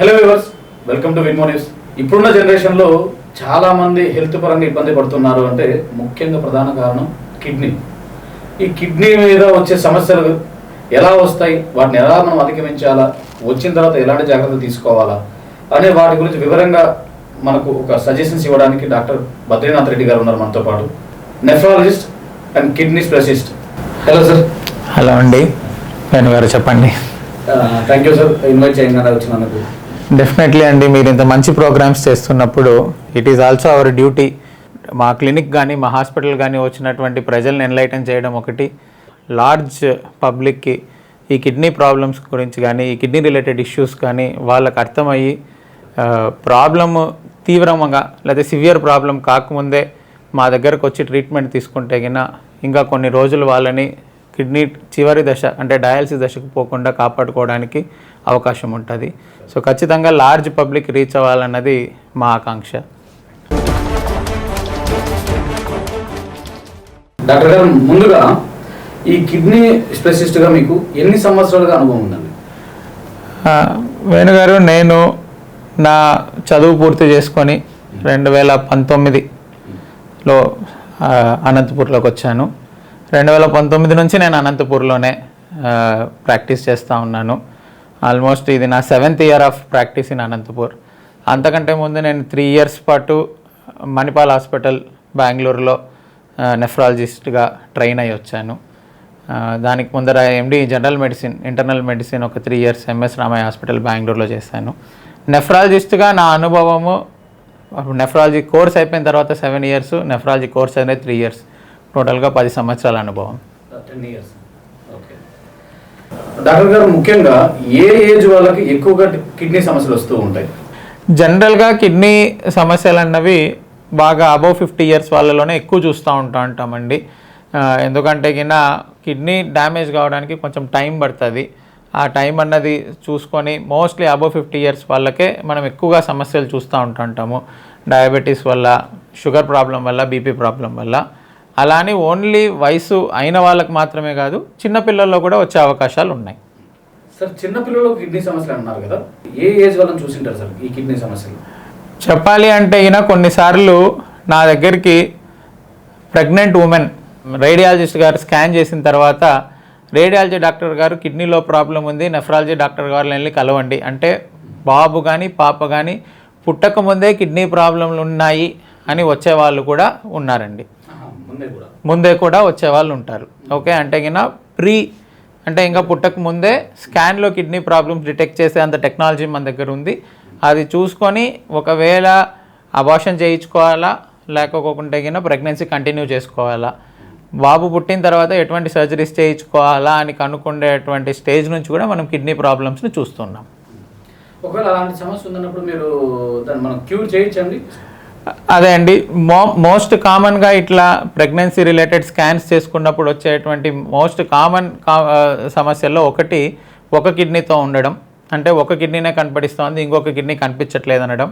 Hello viewers welcome to Vinmo news ఇప్పుడున్న జనరేషన్లో చాలా మంది హెల్త్ పరంగా ఇబ్బంది పడుతున్నారు అంటే ముఖ్యంగా ప్రధాన కారణం కిడ్నీ ఈ కిడ్నీ మీద వచ్చే సమస్యలు ఎలా వస్తాయి? వాటిని ఎలా మనం అధిగమించాలా? వచ్చిన తర్వాత ఎలాంటి జాగ్రత్తలు తీసుకోవాలా? అనే వాటి గురించి వివరంగా మనకు ఒక సజెషన్స్ ఇవ్వడానికి డాక్టర్ బద్రీనాథ్ రెడ్డి గారు ఉన్నారు మనతో పాటు. Nephrologist and kidney specialist hello sir hello అండి. గారు చెప్పండి. థ్యాంక్ యూ సార్ ఇన్వైట్ చేయగానే వచ్చినందుకు. డెఫినెట్లీ అండి మీరు ఇంత మంచి ప్రోగ్రామ్స్ చేస్తున్నప్పుడు it is also our duty మా క్లినిక్ కానీ మా హాస్పిటల్ కానీ వచ్చినటువంటి ప్రజల్ని ఎన్లైటన్ చేయడం ఒకటి. లార్జ్ పబ్లిక్కి ఈ కిడ్నీ ప్రాబ్లమ్స్ గురించి కానీ ఈ కిడ్నీ రిలేటెడ్ ఇష్యూస్ కానీ వాళ్ళకు అర్థమయ్యి ప్రాబ్లమ్ తీవ్రంగా లేదా సివియర్ ప్రాబ్లం కాకముందే మా దగ్గరకు వచ్చి ట్రీట్మెంట్ తీసుకుంటే గిన ఇంకా కొన్ని రోజులు వాళ్ళని కిడ్నీ చివరి దశ అంటే డయాలసిస్ దశకు పోకుండా కాపాడుకోవడానికి అవకాశం ఉంటుంది. సో ఖచ్చితంగా లార్జ్ పబ్లిక్ రీచ్ అవ్వాలన్నది మా ఆకాంక్ష. డాక్టర్ గారు ముందుగా ఈ కిడ్నీ స్పెషలిస్ట్గా మీకు ఎన్ని సంవత్సరాలుగా అనుభవం ఉందండి? వేణుగారు నేను నా చదువు పూర్తి చేసుకొని రెండు వేల పంతొమ్మిదిలో అనంతపూర్లోకి వచ్చాను. రెండు వేల పంతొమ్మిది నుంచి నేను అనంతపూర్లోనే ప్రాక్టీస్ చేస్తూ ఉన్నాను. ఆల్మోస్ట్ ఇది నా seventh year of practice in Anantapur. అంతకంటే ముందు నేను త్రీ ఇయర్స్ పాటు మణిపాల్ హాస్పిటల్ బెంగళూరులో నెఫ్రాలజిస్ట్గా ట్రైన్ అయ్యి వచ్చాను. దానికి ముందర MD general medicine internal medicine ఒక three years MS Ramaiah hospital బెంగళూరులో చేశాను. నెఫ్రాలజిస్ట్గా నా అనుభవము నెఫ్రాలజీ కోర్స్ అయిపోయిన తర్వాత సెవెన్ ఇయర్స్ నెఫ్రాలజీ కోర్స్ అనేది త్రీ ఇయర్స్ టోటల్గా పది సంవత్సరాల అనుభవం. Ten years. డాక్టర్ గారు ముఖ్యంగా ఏ ఏజ్ వాళ్ళకి ఎక్కువగా కిడ్నీ సమస్యలు వస్తూ ఉంటాయి? జనరల్గా కిడ్నీ సమస్యలు అన్నవి బాగా అబౌవ్ ఫిఫ్టీ ఇయర్స్ వాళ్ళలోనే ఎక్కువ చూస్తూ ఉంటా ఉంటామండి. ఎందుకంటే కింద కిడ్నీ డ్యామేజ్ కావడానికి కొంచెం టైం పడుతుంది. ఆ టైం అన్నది చూసుకొని మోస్ట్లీ అబౌవ్ ఫిఫ్టీ ఇయర్స్ వాళ్ళకే మనం ఎక్కువగా సమస్యలు చూస్తూ ఉంటుంటాము డయాబెటీస్ వల్ల షుగర్ ప్రాబ్లం వల్ల బీపీ ప్రాబ్లం వల్ల. అలానే ఓన్లీ వయసు అయిన వాళ్ళకి మాత్రమే కాదు చిన్నపిల్లల్లో కూడా వచ్చే అవకాశాలు ఉన్నాయి. సార్ చిన్నపిల్లలు కిడ్నీ సమస్యలు అన్నారు కదా ఏ ఏజ్ వాళ్ళని చూసింటారు సార్ ఈ కిడ్నీ సమస్యలు? చెప్పాలి అంటే ఈయన కొన్నిసార్లు నా దగ్గరికి ప్రెగ్నెంట్ ఉమెన్ రేడియాలజిస్ట్ గారు స్కాన్ చేసిన తర్వాత రేడియాలజీ డాక్టర్ గారు కిడ్నీలో ప్రాబ్లం ఉంది నెఫ్రాలజీ డాక్టర్ గారు వెళ్ళి కలవండి. అంటే బాబు కానీ పాప కానీ పుట్టక ముందే కిడ్నీ ప్రాబ్లంలు ఉన్నాయి అని వచ్చేవాళ్ళు కూడా ఉన్నారండి. ముందే కూడా. ముందే కూడా వచ్చేవాళ్ళు ఉంటారు. ఓకే? అంటే కింద ప్రీ అంటే ఇంకా పుట్టక ముందే స్కాన్లో కిడ్నీ ప్రాబ్లమ్స్ డిటెక్ట్ చేసే అంత టెక్నాలజీ మన దగ్గర ఉంది. అది చూసుకొని ఒకవేళ అబార్షన్ చేయించుకోవాలా? లేకపోకుంటే కింద ప్రెగ్నెన్సీ కంటిన్యూ చేసుకోవాలా? బాబు పుట్టిన తర్వాత ఎటువంటి సర్జరీస్ చేయించుకోవాలా? అని కనుక్కునేటువంటి స్టేజ్ నుంచి కూడా మనం కిడ్నీ ప్రాబ్లమ్స్ని చూస్తున్నాం. ఒకవేళ అలాంటి సమస్య ఉందన్నప్పుడు మీరు దాన్ని మనం క్యూర్ చేయొచ్చండి అదే అండి మో మోస్ట్ కామన్గా ఇట్లా ప్రెగ్నెన్సీ రిలేటెడ్ స్కాన్స్ చేసుకున్నప్పుడు వచ్చేటువంటి మోస్ట్ కామన్ సమస్యల్లో ఒకటి ఒక కిడ్నీతో ఉండడం. అంటే ఒక కిడ్నీనే కనపడిస్తోంది ఇంకొక కిడ్నీ కనిపించట్లేదు అనడం.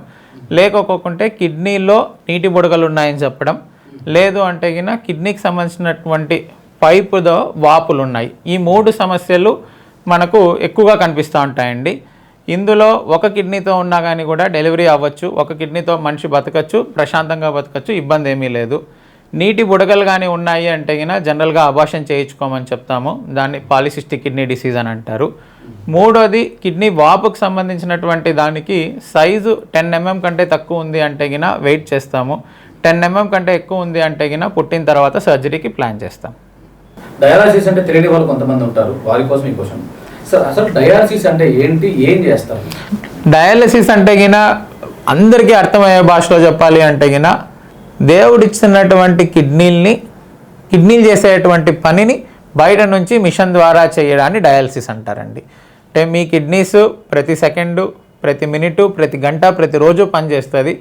లేకపోకుంటే కిడ్నీలో నీటి బుడగలు ఉన్నాయని చెప్పడం. లేదు అంటే గిన కిడ్నీకి సంబంధించినటువంటి పైపుతో వాపులు ఉన్నాయి ఈ మూడు సమస్యలు మనకు ఎక్కువగా కనిపిస్తూ ఉంటాయండి. ఇందులో ఒక కిడ్నీతో ఉన్నా కానీ కూడా డెలివరీ అవ్వచ్చు ఒక కిడ్నీతో మనిషి బతకచ్చు ప్రశాంతంగా బతకచ్చు ఇబ్బంది ఏమీ లేదు. నీటి బుడగలు కానీ ఉన్నాయి అంటే గిన జనరల్గా అబార్షన్ చేయించుకోమని చెప్తాము. దాన్ని పాలిసిస్టిక్ కిడ్నీ డిసీజ్ అని అంటారు. మూడోది కిడ్నీ వాపుకు సంబంధించినటువంటి దానికి సైజు టెన్ ఎంఎం కంటే తక్కువ ఉంది అంటే గిన వెయిట్ చేస్తాము. టెన్ ఎంఎం కంటే ఎక్కువ ఉంది అంటే గిన పుట్టిన తర్వాత సర్జరీకి ప్లాన్ చేస్తాం. డయాలసిస్ అంటే తెలియని వాళ్ళు కొంతమంది ఉంటారు. వారి కోసం ఈ క్వశ్చన్. సార్ అసలు డయాలసిస్ అంటే ఏంటి? ఏం చేస్తారు? డయాలసిస్ అంటే గిన అందరికీ అర్థమయ్యే భాషలో చెప్పాలి అంటే గిన దేవుడిచ్చినటువంటి కిడ్నీల్ని కిడ్నీలు చేసేటువంటి పనిని బయట నుంచి మిషన్ ద్వారా చేయడాన్ని డయాలసిస్ అంటారండి. అంటే మీ కిడ్నీస్ ప్రతి సెకండు ప్రతి మినిటు ప్రతి గంట ప్రతిరోజు పనిచేస్తుంది.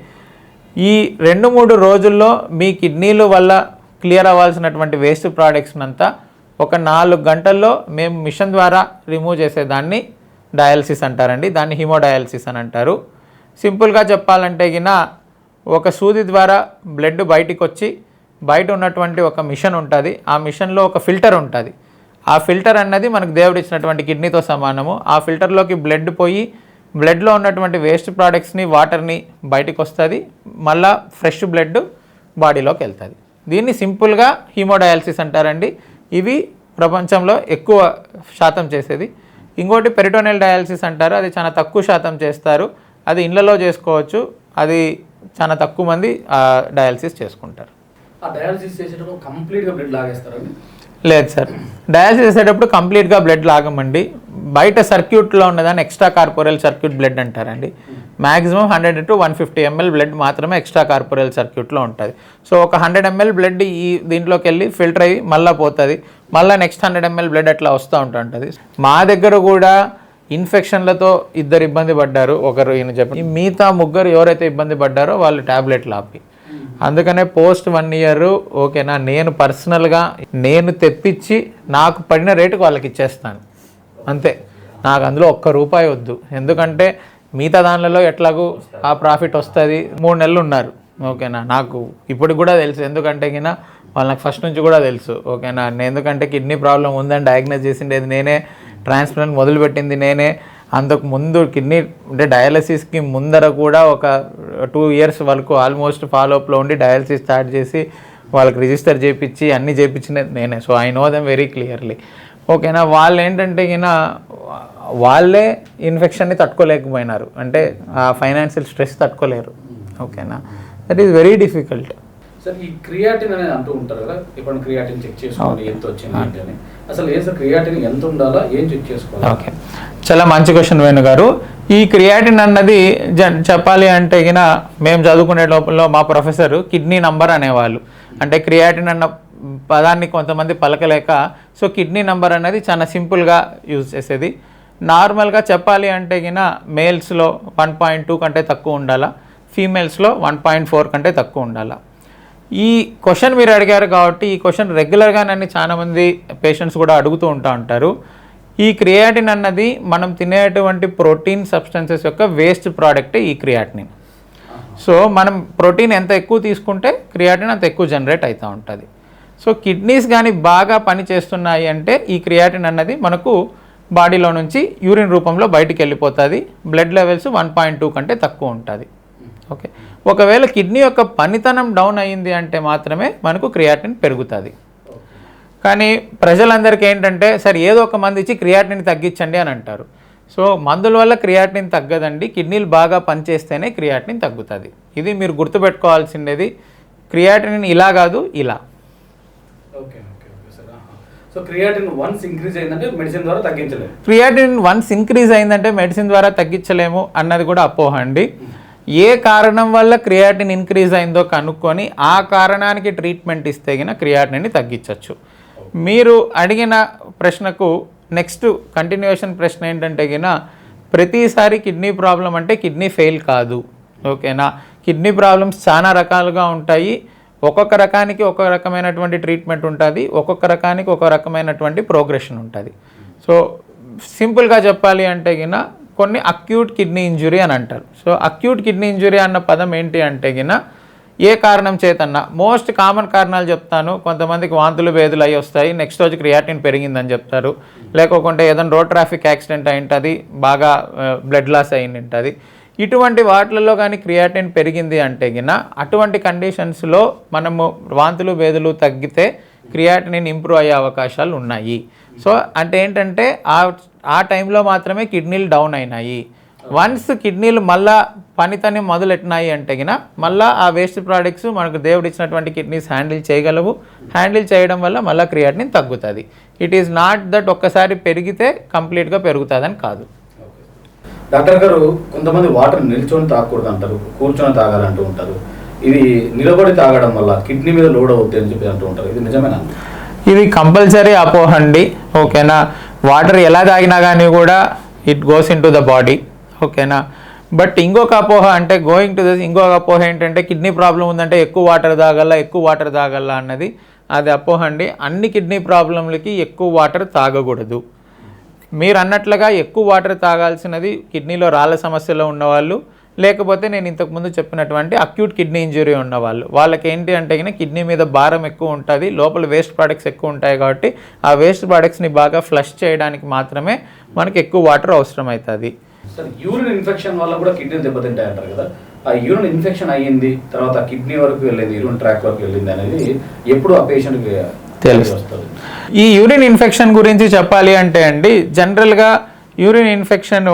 ఈ రెండు మూడు రోజుల్లో మీ కిడ్నీలు వల్ల క్లియర్ అవ్వాల్సినటువంటి వేస్ట్ ప్రోడక్ట్స్ అంతా ఒక నాలుగు గంటల్లో మేము మిషన్ ద్వారా రిమూవ్ చేసేదాన్ని డయాలసిస్ అంటారండి. దాన్ని హిమోడయాలసిస్ అని అంటారు. సింపుల్గా చెప్పాలంటే గిన ఒక సూది ద్వారా బ్లడ్ బయటికి వచ్చి బయట ఉన్నటువంటి ఒక మిషన్ ఉంటుంది. ఆ మిషన్లో ఒక ఫిల్టర్ ఉంటుంది. ఆ ఫిల్టర్ అన్నది మనకు దేవుడు ఇచ్చినటువంటి కిడ్నీతో సమానము. ఆ ఫిల్టర్లోకి బ్లడ్ పోయి బ్లడ్లో ఉన్నటువంటి వేస్ట్ ప్రోడక్ట్స్ని వాటర్ని బయటకు వస్తుంది మళ్ళా ఫ్రెష్ బ్లడ్ బాడీలోకి వెళ్తుంది. దీన్ని సింపుల్గా హీమోడయాలసిస్ అంటారండి. ఇవి ప్రపంచంలో ఎక్కువ శాతం చేసేది. ఇంకోటి పెరిటోనియల్ డయాలసిస్ అంటారు. అది చాలా తక్కువ శాతం చేస్తారు. అది ఇళ్ళలో చేసుకోవచ్చు. అది చాలా తక్కువ మంది డయాలసిస్ చేసుకుంటారు. ఆ డయాలసిస్ చేసేటప్పుడు కంప్లీట్గా బ్లడ్ లాగేస్తారు లేదు సార్. డయాలసిస్ చేసేటప్పుడు కంప్లీట్గా బ్లడ్ లాగమండి. బయట సర్క్యూట్లో ఉన్నదాన్ని ఎక్స్ట్రా కార్పొరల్ సర్క్యూట్ బ్లడ్ అంటారండి. Maximum hundred to one fifty ML blood మాత్రమే ఎక్స్ట్రా కార్పొరల్ సర్క్యూట్లో ఉంటుంది. సో ఒక హండ్రెడ్ ఎంఎల్ బ్లడ్ ఈ దీంట్లోకి వెళ్ళి ఫిల్టర్ అయ్యి మళ్ళీ పోతుంది. మళ్ళీ నెక్స్ట్ హండ్రెడ్ ఎంఎల్ బ్లడ్ అట్లా వస్తూ ఉంటుంటుంది. మా దగ్గర కూడా ఇన్ఫెక్షన్లతో ఇద్దరు ఇబ్బంది పడ్డారు. ఒకరు ఈయన చెప్పి మిగతా ముగ్గురు ఎవరైతే ఇబ్బంది పడ్డారో వాళ్ళు ట్యాబ్లెట్లు ఆపి అందుకనే పోస్ట్ వన్ ఇయర్ ఓకేనా నేను పర్సనల్గా నేను తెప్పించి నాకు పడిన రేటుకు వాళ్ళకి ఇచ్చేస్తాను. అంతే. నాకు అందులో ఒక్క రూపాయి వద్దు. ఎందుకంటే మిగతా దానిలలో ఎట్లాగూ ఆ ప్రాఫిట్ వస్తుంది. మూడు నెలలు ఉన్నారు. ఓకేనా నాకు ఇప్పటికి కూడా తెలుసు. ఎందుకంటే గిన వాళ్ళకి ఫస్ట్ నుంచి కూడా తెలుసు. ఓకేనా నేను ఎందుకంటే కిడ్నీ ప్రాబ్లం ఉందని డయాగ్నోస్ చేసిండేది నేనే. ట్రాన్స్ప్లాంట్ మొదలుపెట్టింది నేనే. అంతకు ముందు కిడ్నీ అంటే డయాలసిస్కి ముందర కూడా ఒక టూ ఇయర్స్ వరకు ఆల్మోస్ట్ ఫాలోఅప్లో ఉండి డయాలసిస్ స్టార్ట్ చేసి వాళ్ళకి రిజిస్టర్ చేయించి అన్నీ చేయించినది నేనే. So I know them very clearly. ఓకేనా వాళ్ళు ఏంటంటే ఈయన వాళ్ళే ఇన్ఫెక్షన్ని తట్టుకోలేకపోయినారు. అంటే ఆ ఫైనాన్షియల్ స్ట్రెస్ తట్టుకోలేరు. ఓకేనా? That is very difficult sir ఈ క్రియాటిన్ అనేది అంటూ ఉంటారు కదా ఇప్పుడు క్రియాటిన్ చెక్ చేసుకోవాలి ఎంత వచ్చింది అని. అసలు ఏ సార్ క్రియాటిన్ ఎంత ఉండాలా ఏం చెక్ చేసుకోవాలి? ఓకే. చాలా మంచి క్వశ్చన్ వేణు గారు. ఈ క్రియాటిన్ అన్నది చెప్పాలి అంటే గిన మేము చదువుకునే లోపల మా ప్రొఫెసర్ కిడ్నీ నంబర్ అనేవాళ్ళు. అంటే క్రియాటిన్ అన్న పదాన్ని కొంతమంది పలకలేక సో కిడ్నీ నంబర్ అనేది చాలా సింపుల్గా యూజ్ చేసేది. నార్మల్గా చెప్పాలి అంటే గిన మేల్స్లో వన్ పాయింట్ టూ కంటే తక్కువ ఉండాలా ఫీమేల్స్లో వన్ పాయింట్ ఫోర్ కంటే తక్కువ ఉండాలా. ఈ క్వశ్చన్ మీరు అడిగారు కాబట్టి ఈ క్వశ్చన్ రెగ్యులర్గా నన్ను చాలామంది పేషెంట్స్ కూడా అడుగుతూ ఉంటా ఉంటారు. ఈ క్రియాటిన్ అన్నది మనం తినేటువంటి ప్రోటీన్ సబ్స్టెన్సెస్ యొక్క వేస్ట్ ప్రోడక్టే ఈ క్రియాటిన్ సో మనం ప్రోటీన్ ఎంత ఎక్కువ తీసుకుంటే క్రియాటిన్ అంత ఎక్కువ జనరేట్ అవుతూ ఉంటుంది. సో కిడ్నీస్ కానీ బాగా పని చేస్తున్నాయి అంటే ఈ క్రియాటిన్ అన్నది మనకు బాడీలో నుంచి యూరిన్ రూపంలో బయటికి వెళ్ళిపోతుంది. Blood levels one point two కంటే తక్కువ ఉంటుంది. ఓకే. ఒకవేళ కిడ్నీ యొక్క పనితనం డౌన్ అయ్యింది అంటే మాత్రమే మనకు క్రియాటిన్ పెరుగుతుంది. కానీ ప్రజలందరికీ ఏంటంటే సరే ఏదో ఒక మంది ఇచ్చి క్రియాటిన్ తగ్గించండి అని అంటారు. సో మందుల వల్ల క్రియాటిన్ తగ్గదండి. కిడ్నీలు బాగా పనిచేస్తేనే క్రియాటిన్ తగ్గుతుంది. ఇది మీరు గుర్తుపెట్టుకోవాల్సిండేది. క్రియాటిన్ ఇలా కాదు ఇలా. Okay okay okay sir. So creatine once increase అయిందంటే మెడిసిన్ ద్వారా తగ్గించలేదు క్రియాటిన్ వన్స్ ఇంక్రీజ్ అయిందంటే మెడిసిన్ ద్వారా తగ్గించలేము అన్నది కూడా అపోహ అండి. ఏ కారణం వల్ల క్రియాటిన్ ఇంక్రీజ్ అయిందో కనుక్కొని ఆ కారణానికి ట్రీట్మెంట్ ఇస్తే గిన క్రియాటిన్ని తగ్గించవచ్చు మీరు అడిగిన ప్రశ్నకు నెక్స్ట్ కంటిన్యూషన్ ప్రశ్న ఏంటంటే గిన ప్రతిసారి కిడ్నీ ప్రాబ్లం అంటే కిడ్నీ ఫెయిల్ కాదు. ఓకేనా కిడ్నీ ప్రాబ్లమ్స్ చాలా రకాలుగా ఉంటాయి. ఒక్కొక్క రకానికి ఒక రకమైనటువంటి ట్రీట్మెంట్ ఉంటుంది. ఒక్కొక్క రకానికి ఒక రకమైనటువంటి ప్రోగ్రెషన్ ఉంటుంది. సో సింపుల్గా చెప్పాలి అంటే గిన కొన్ని అక్యూట్ కిడ్నీ ఇంజురీ అని అంటారు. సో అక్యూట్ కిడ్నీ ఇంజురీ అన్న పదం ఏంటి అంటే గిన ఏ కారణం చేతన్నా మోస్ట్ కామన్ కారణాలు చెప్తాను కొంతమందికి వాంతులు వేదులు అయి వస్తాయి నెక్స్ట్ రోజు క్రియాటిన్ పెరిగిందని చెప్తారు. లేకోకుంటే ఏదైనా రోడ్ ట్రాఫిక్ యాక్సిడెంట్ అయి ఉంటుంది బాగా బ్లడ్ లాస్ అయి ఉంటుంది ఇటువంటి వాటిలలో కానీ క్రియాటిన్ పెరిగింది అంటే గిన అటువంటి కండిషన్స్లో మనము వాంతులు వేదులు తగ్గితే క్రియాటిన్ ఇంప్రూవ్ అయ్యే అవకాశాలు ఉన్నాయి. సో అంటే ఏంటంటే ఆ ఆ టైంలో మాత్రమే కిడ్నీలు డౌన్ అయినాయి. వన్స్ కిడ్నీలు మళ్ళా పనితని మొదలెట్టినాయి అంటే గిన మళ్ళా ఆ వేస్ట్ ప్రోడక్ట్స్ మనకు దేవుడు ఇచ్చినటువంటి కిడ్నీస్ హ్యాండిల్ చేయగలవు. హ్యాండిల్ చేయడం వల్ల మళ్ళీ క్రియాటిన్ తగ్గుతుంది. ఇట్ ఈస్ నాట్ దట్ ఒక్కసారి పెరిగితే కంప్లీట్గా పెరుగుతుందని కాదు. డాక్టర్ గారు కొంతమంది వాటర్ నిల్చొని తాగకూడదు అంటారు కూర్చొని తాగాలంటూ ఉంటారు. ఇది నిలబడి తాగడం వల్ల కిడ్నీ మీద లోడ్ అవుతుంది అని చెప్పి అంటూ ఉంటారు. ఇది నిజమేనా? ఇది కంపల్సరీ అపోహ అండి. ఓకేనా? వాటర్ ఎలా తాగినా కానీ కూడా it goes in to the body ఓకేనా బట్ ఇంకొక అపోహ అంటే గోయింగ్ టు దిస్ ఇంకొక అపోహ ఏంటంటే కిడ్నీ ప్రాబ్లం ఉందంటే ఎక్కువ వాటర్ తాగల ఎక్కువ వాటర్ తాగల అన్నది అది అపోహ అండి. అన్ని కిడ్నీ ప్రాబ్లంలకి ఎక్కువ వాటర్ తాగకూడదు. మీరు అన్నట్లుగా ఎక్కువ వాటర్ తాగాల్సినది కిడ్నీలో రాళ్ళ సమస్యలో ఉన్నవాళ్ళు లేకపోతే నేను ఇంతకుముందు చెప్పినటువంటి అక్యూట్ కిడ్నీ ఇంజురీ ఉన్నవాళ్ళు. వాళ్ళకి ఏంటి అంటే కిడ్నీ మీద భారం ఎక్కువ ఉంటుంది లోపల వేస్ట్ ప్రోడక్ట్స్ ఎక్కువ ఉంటాయి కాబట్టి ఆ వేస్ట్ ప్రోడక్ట్స్ని బాగా ఫ్లష్ చేయడానికి మాత్రమే మనకి ఎక్కువ వాటర్ అవసరం అవుతుంది సార్ యూరిన్ ఇన్ఫెక్షన్ వల్ల కూడా కిడ్నీ దెబ్బతింటాయి అంటారు కదా. ఆ యూరిన్ ఇన్ఫెక్షన్ అయ్యింది తర్వాత కిడ్నీ వరకు వెళ్ళింది యూరిన్ ట్రాక్ వరకు వెళ్ళింది అనేది ఎప్పుడు ఆ పేషెంట్కి తెలుసు. వస్తుంది? ఈ యూరిన్ ఇన్ఫెక్షన్ గురించి చెప్పాలి అంటే అండి జనరల్గా యూరిన్ ఇన్ఫెక్షన్